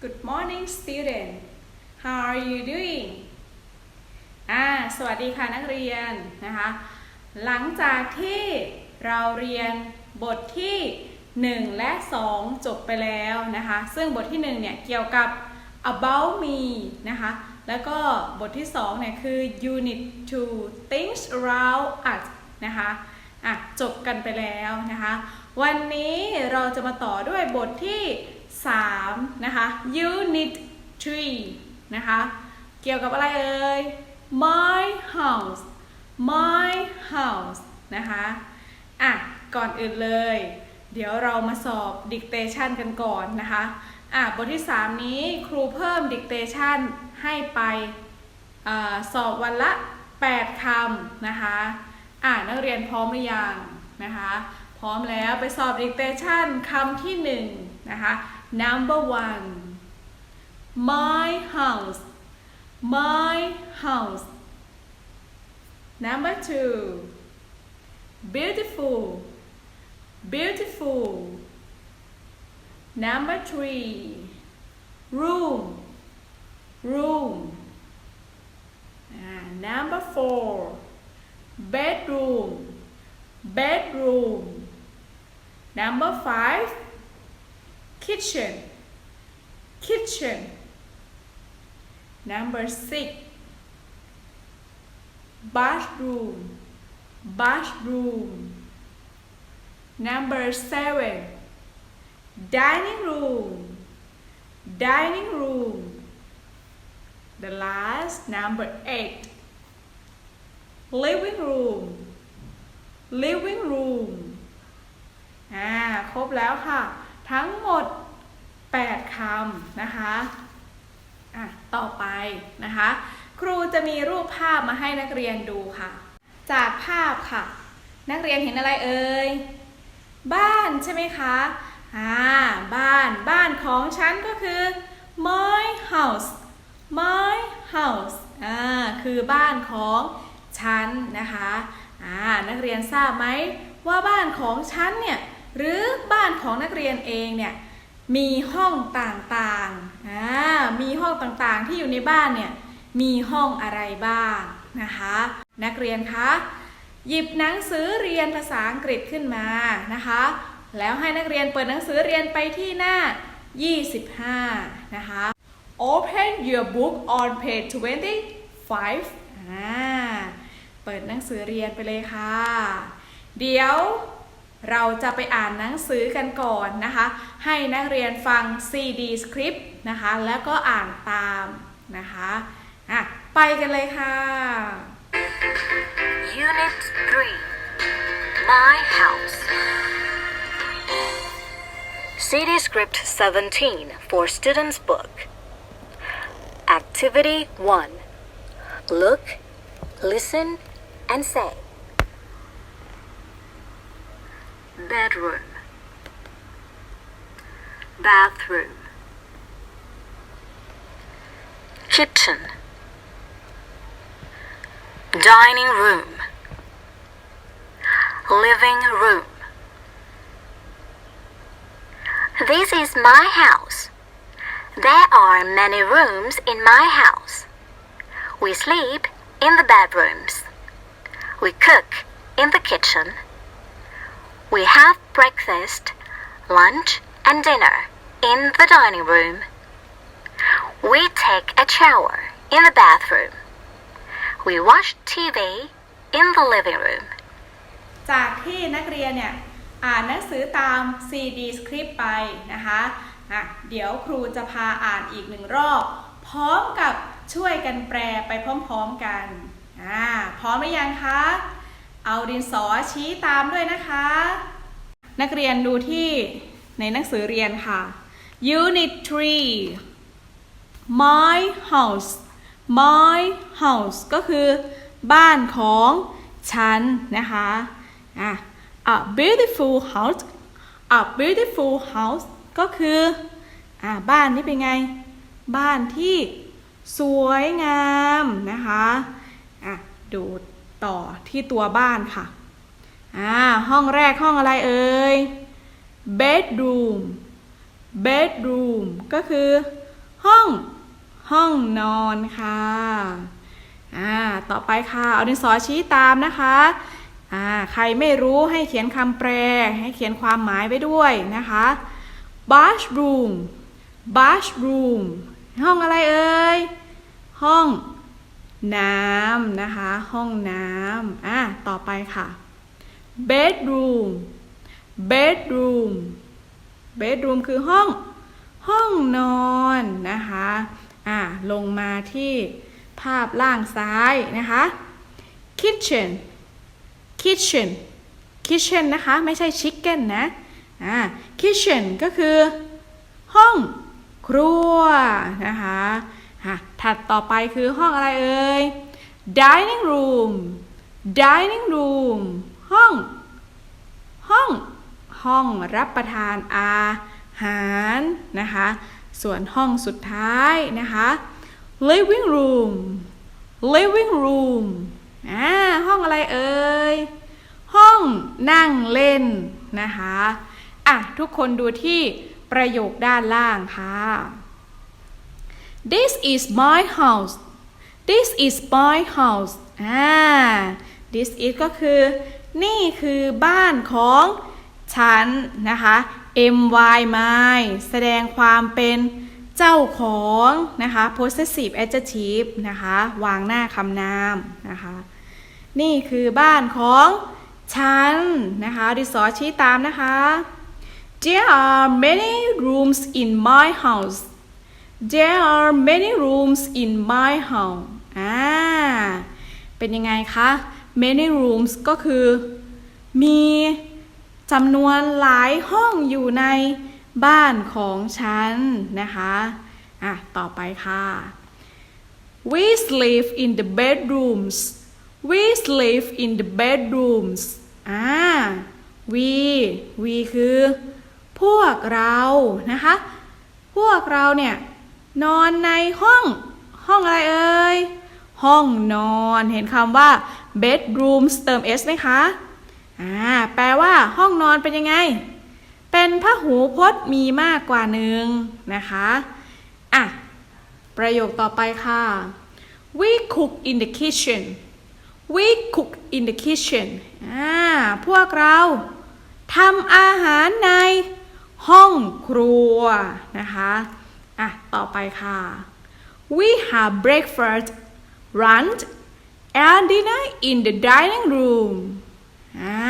Good morning student How are you doing อ่าสวัสดีค่ะนักเรียนนะคะ หลังจากที่เราเรียนบทที่ 1 และ 2 จบไปแล้วนะคะ ซึ่งบทที่1เนี่ยเกี่ยวกับ about me นะคะ แล้วก็บทที่2เนี่ยคือ unit to things around us นะคะอะจบกันไปแล้วนะคะ วันนี้เราจะมาต่อด้วยบทที่ 3นะคะ unit 3นะคะ เกี่ยวกับอะไรเอ่ย my house my house นะคะอะก่อนอื่นเลย เดี๋ยวเรามาสอบ dictation กันก่อนนะคะอะบทที่ 3 นี้ครูเพิ่ม dictation ให้ไปอสอบวันละ 8คำนะคะอะนักเรียนพร้อมหรือยังนะคะ พร้อมแล้วไปสอบ dictation คำที่1นะคะ number one my house my house number two beautiful beautiful number three room room number four bedroom bedroom Number five, kitchen, kitchen. Number six, bathroom, bathroom. Number seven, dining room, dining room. The last, number eight, living room, living room. รบแล้วค่ะ ทั้งหมด 8คำนะคะอะต่อไปนะคะ ครูจะมีรูปภาพมาให้นักเรียนดูค่ะ จากภาพค่ะ นักเรียนเห็นอะไรเอ่ยบ้านใช่ไหมคะอ่าบ้านบ้านของฉันก็คือ my house my house อ่าคือบ้านของฉันนะคะอ่านักเรียนทราบไหมว่าบ้านของฉันเนี่ย หรือบ้านของนักเรียนเองเนี่ยมีห้องต่างๆอ่ามีห้องต่างๆที่อยู่ในบ้านเนี่ยมีห้องอะไรบ้างนะคะ นักเรียนคะหยิบหนังสือเรียนภาษาอังกฤษขึ้นมานะคะ แล้วให้นักเรียนเปิดหนังสือเรียนไปที่หน้า 25 นะคะ Open your book on page 25อ่าเปิดหนังสือเรียนไปเลยค่ะ เดี๋ยว เราจะไปอ่านหนังสือกันก่อนนะคะ ให้นักเรียนฟัง CD สคริปต์นะคะ แล้วก็อ่านตามนะคะอะไปกันเลยค่ะ Unit 3 My House CD Script 17 for Students Book Activity 1 Look, listen, and say Bedroom Bathroom Kitchen Dining room Living room This is my house. There are many rooms in my house. We sleep in the bedrooms. We cook in the kitchen. We have breakfast, lunch, and dinner in the dining room. We take a shower in the bathroom. We watch TV in the living room. จากที่นักเรียนเนี่ยอ่านหนังสือตาม CD script ไปนะคะอะเดี๋ยวครูจะพาอ่านอีกหนึ่งรอบ พร้อมกับช่วยกันแปลไปพร้อมๆกันอ่าพร้อมหรือยังคะ เอาดินสอชี้ตามด้วยนะคะ นักเรียนดูที่ในหนังสือเรียนค่ะ Unit 3 My house my house ก็คือบ้านของฉันนะคะอะ a beautiful house a beautiful house ก็คืออ่าบ้านนี้เป็นไง บ้านที่สวยงามนะคะอะดู ต่อที่ตัวบ้านค่ะอ่าห้องแรกห้องอะไรเอ่ย bedroom bedroom ก็คือห้องห้องนอนค่ะอ่าต่อไปค่ะ เอาดินสอชี้ตามนะคะอ่าใครไม่รู้ให้เขียนคำแปล ให้เขียนความหมายไว้ด้วยนะคะ bathroom bathroom ห้องอะไรเอ่ย ห้อง น้ำนะคะ ห้องน้ำอะต่อไปค่ะ bedroom bedroom bedroom คือห้อง ห้องนอนนะคะอะลงมาที่ภาพล่างซ้ายนะคะ kitchen kitchen kitchen นะคะ ไม่ใช่ chicken นะอ่า kitchen ก็คือ ห้องครัวนะคะ อะถัดต่อไปคือห้องอะไรเอ่ย dining room dining room ห้อง ห้อง ห้องรับประทานอาหารนะคะ ส่วนห้องสุดท้ายนะคะ living room living room อ่าห้องอะไรเอ่ย ห้องนั่งเล่นนะคะ อะ ทุกคนดูที่ประโยคด้านล่างค่ะ This is my house This is my house อ่า This is ก็คือ นี่คือบ้านของฉันนะคะ my my แสดงความเป็นเจ้าของนะคะ possessive adjective นะคะ วางหน้าคำนามนะคะ นี่คือบ้านของฉันนะคะ ดิสอชี้ตามนะคะ There are many rooms in my house There are many rooms in my house อ่า เป็นยังไงคะ many rooms ก็คือ มีจำนวนหลายห้องอยู่ในบ้านของฉันนะคะ อะ ต่อไปค่ะ We sleep in the bedrooms We sleep in the bedrooms อ่า we we คือ พวกเรานะคะ พวกเราเนี่ย นอนในห้อง ห้องอะไรเอ่ย ห้องนอน เห็นคำว่า bedroom เติม s ไหมคะ อ่า แปลว่า ห้องนอนเป็นยังไง เป็นพหูพจน์มีมากกว่าหนึ่งนะคะ อะ ประโยคต่อไปค่ะ we cook in the kitchen we cook in the kitchen อ่า พวกเราทำอาหารในห้องครัวนะคะ อะ ต่อไปค่ะ we have breakfast lunch and dinner in the dining room อ่า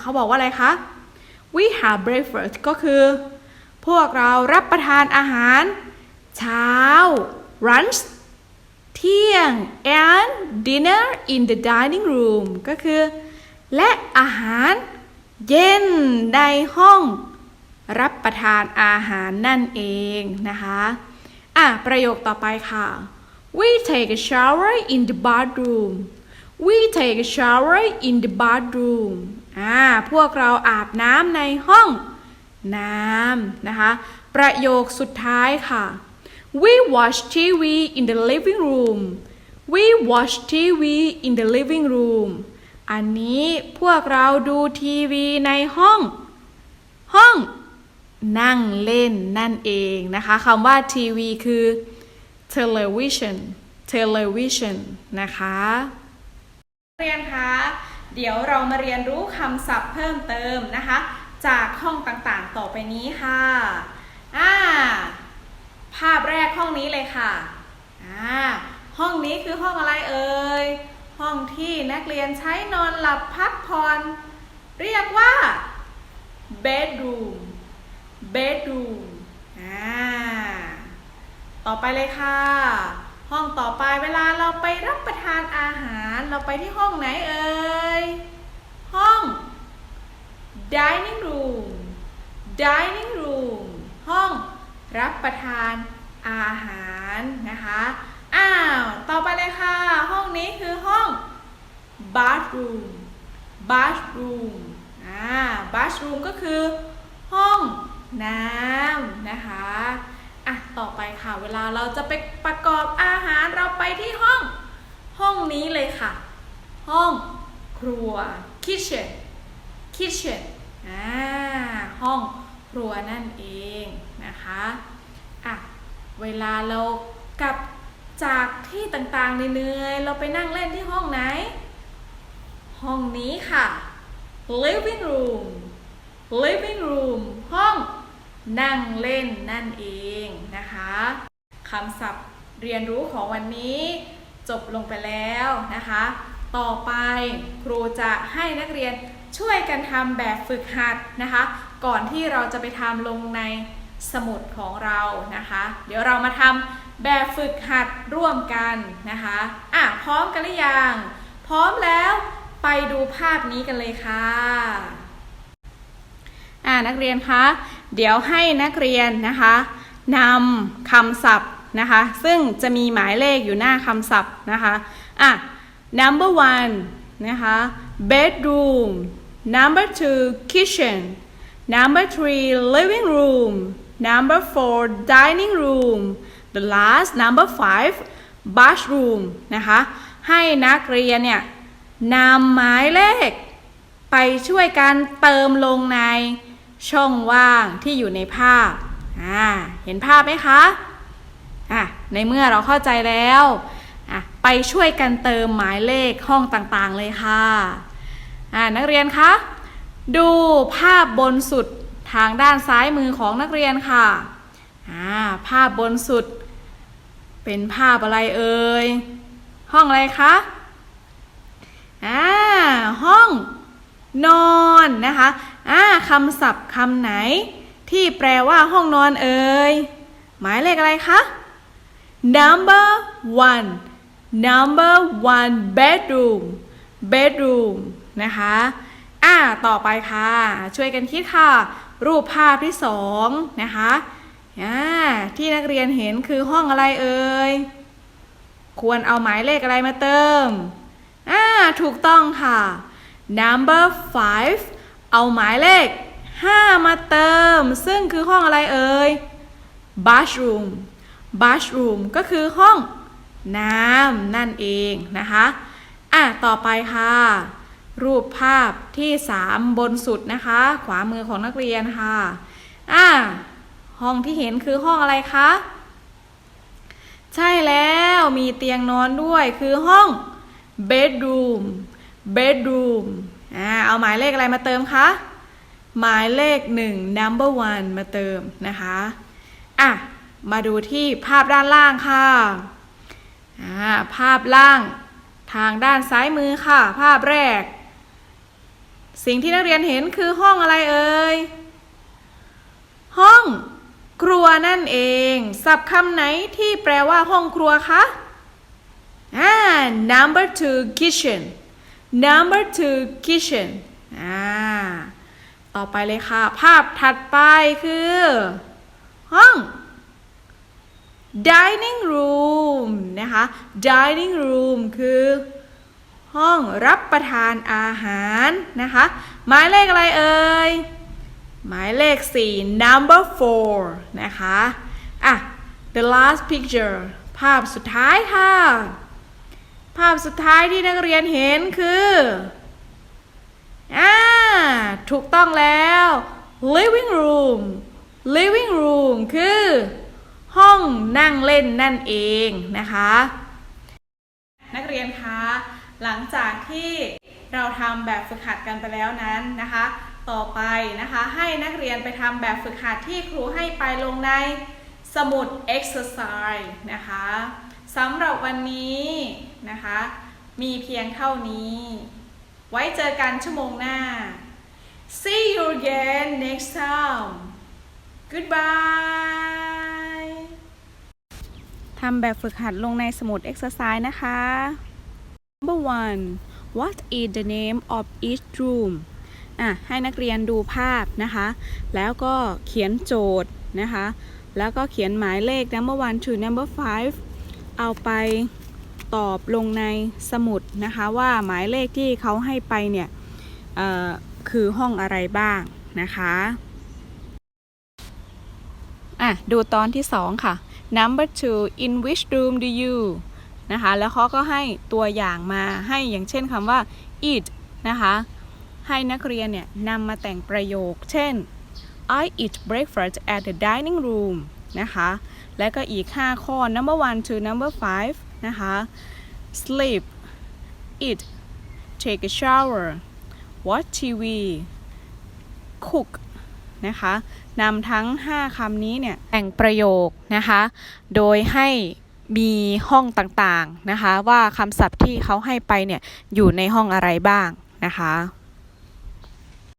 เขาบอกว่าอะไรคะ we have breakfast ก็คือ พวกเรารับประทานอาหาร เช้า lunch เที่ยง and dinner in the dining room ก็คือ และอาหารเย็นในห้อง รับประทานอาหารนั่นเองนะคะอะประโยคต่อไปค่ะ we take a shower in the bathroom we take a shower in the bathroom อ่าพวกเราอาบน้ำในห้องน้ำนะคะ ประโยคสุดท้ายค่ะ we watch TV in the living room we watch TV in the living room อันนี้พวกเราดูทีวีในห้อง ห้อง นั่งเล่นนั่นเองนะคะคำว่าทีวีคือ television television นะคะเรียนคะเดี๋ยวเรามาเรียนรู้คำศัพท์เพิ่มเติมนะคะ จากห้องต่างๆ ต่อไปนี้ค่ะอ่าภาพแรกห้องนี้เลยค่ะอ่าห้องนี้คือห้องอะไรเอ่ยห้องที่นักเรียนใช้นอนหลับพักผ่อนเรียกว่า bedroom bedroom อ่าต่อไปเลยค่ะ ห้องต่อไปเวลาเราไปรับประทานอาหาร เราไปที่ห้องไหนเอ่ย ห้อง dining room dining room ห้องรับประทานอาหารนะคะ อ้าว ต่อไปเลยค่ะ ห้องนี้คือห้อง bathroom bathroom อ่า bathroom ก็คือห้อง น้ำนะคะอะต่อไปค่ะ เวลาเราจะไปประกอบอาหารเราไปที่ห้อง ห้องนี้เลยค่ะ ห้องครัว kitchen kitchen อ่าห้องครัวนั่นเองนะคะอะเวลาเรากลับจากที่ต่างๆเหนื่อยๆเราไปนั่งเล่นที่ห้องไหน ห้องนี้ค่ะ living room living room ห้อง นั่งเล่นนั่นเองนะคะคำศัพท์เรียนรู้ของวันนี้จบลงไปแล้วนะคะ ต่อไปครูจะให้นักเรียนช่วยกันทำแบบฝึกหัดนะคะ ก่อนที่เราจะไปทำลงในสมุดของเรานะคะ เดี๋ยวเรามาทำแบบฝึกหัดร่วมกันนะคะอะพร้อมกันหรือยังพร้อมแล้วไปดูภาพนี้กันเลยค่ะอ่านักเรียนคะ เดี๋ยวให้นักเรียนนะคะนำคำศัพท์นะคะ ซึ่งจะมีหมายเลขอยู่หน้าคำศัพท์นะคะอะ number one นะคะ bedroom number two kitchen number three living room number four dining room the last number five bathroom นะคะ ให้นักเรียนเนี่ยนำหมายเลข ไปช่วยกันเติมลงใน ช่องว่างที่อยู่ในภาพอ่าเห็นภาพไหมคะอะในเมื่อเราเข้าใจแล้วอะไปช่วยกันเติมหมายเลขห้องต่างๆเลยค่ะอ่านักเรียนคะดูภาพบนสุดทางด้านซ้ายมือของนักเรียนค่ะอ่าภาพบนสุด เป็นภาพอะไรเอ่ยห้องอะไรคะอ่าห้องนอนนะคะ อ่าคำศัพท์คำไหน ที่แปลว่าห้องนอนเอ่ย หมายเลขอะไรคะ number one number one bedroom bedroom นะคะอ่าต่อไปค่ะ ช่วยกันคิดค่ะ รูปภาพที่สองนะคะอ่าที่นักเรียนเห็นคือห้องอะไรเอ่ย ควรเอาหมายเลขอะไรมาเติมอ่าถูกต้องค่ะ number five เอาหมายเลข 5 มาเติม ซึ่งคือห้องอะไรเอ่ย bathroom bathroom ก็คือห้องน้ำนั่นเองนะคะ อะ ต่อไปค่ะ รูปภาพที่ 3 บนสุดนะคะ ขวามือของนักเรียนค่ะ อะ ห้องที่เห็นคือห้องอะไรคะ ใช่แล้วมีเตียงนอนด้วยคือห้อง bedroom bedroom อ่าเอาหมายเลขอะไรมาเติมคะหมายเลขหนึ่ง number one มาเติมนะคะอะมาดูที่ภาพด้านล่างค่ะอ่าภาพล่างทางด้านซ้ายมือค่ะ ภาพแรก สิ่งที่นักเรียนเห็นคือห้องอะไรเอ่ยห้องครัวนั่นเอง ศัพท์คำไหนที่แปลว่าห้องครัวคะอ่า number two kitchen number two kitchen อ่าต่อไปเลยค่ะ ภาพถัดไปคือ ห้อง dining room นะคะ dining room คือ ห้องรับประทานอาหารนะคะ หมายเลขอะไรเอ่ย หมายเลข 4 number 4 นะคะ อะ the last picture ภาพสุดท้ายค่ะ ภาพสุดท้ายที่นักเรียนเห็นคืออ่าถูกต้องแล้ว living room living room คือ ห้องนั่งเล่นนั่นเองนะคะ นักเรียนคะหลังจากที่เราทำแบบฝึกหัดกันไปแล้วนั้นนะคะ ต่อไปนะคะให้นักเรียนไปทำแบบฝึกหัดที่ครูให้ไปลงในสมุด exercise นะคะ สำหรับวันนี้นะคะ มีเพียงเท่านี้ ไว้เจอกันชั่วโมงหน้า see you again next time goodbye ทำแบบฝึกหัดลงในสมุด exercise นะคะ Number one What is the name of each room อะให้นักเรียนดูภาพนะคะ แล้วก็เขียนโจทย์นะคะ แล้วก็เขียนหมายเลข number one to number five เอาไปตอบลงในสมุดนะคะว่าหมายเลขที่เขาให้ไปเนี่ยคือห้องอะไรบ้างนะคะอะดูตอนที่สองค่ะ number two in which room do you นะคะแล้วเขาก็ให้ตัวอย่างมาให้อย่างเช่นคำว่า eat นะคะให้นักเรียนเนี่ยนำมาแต่งประโยค เช่น I eat breakfast at the dining room นะคะ และก็อีก 5 ข้อ number one to number five นะคะ sleep eat take a shower watch TV cook นะคะนำทั้ง 5คำนี้เนี่ยแต่งประโยคนะคะ โดยให้มีห้องต่างๆนะคะ ว่าคำศัพท์ที่เขาให้ไปเนี่ยอยู่ในห้องอะไรบ้างนะคะ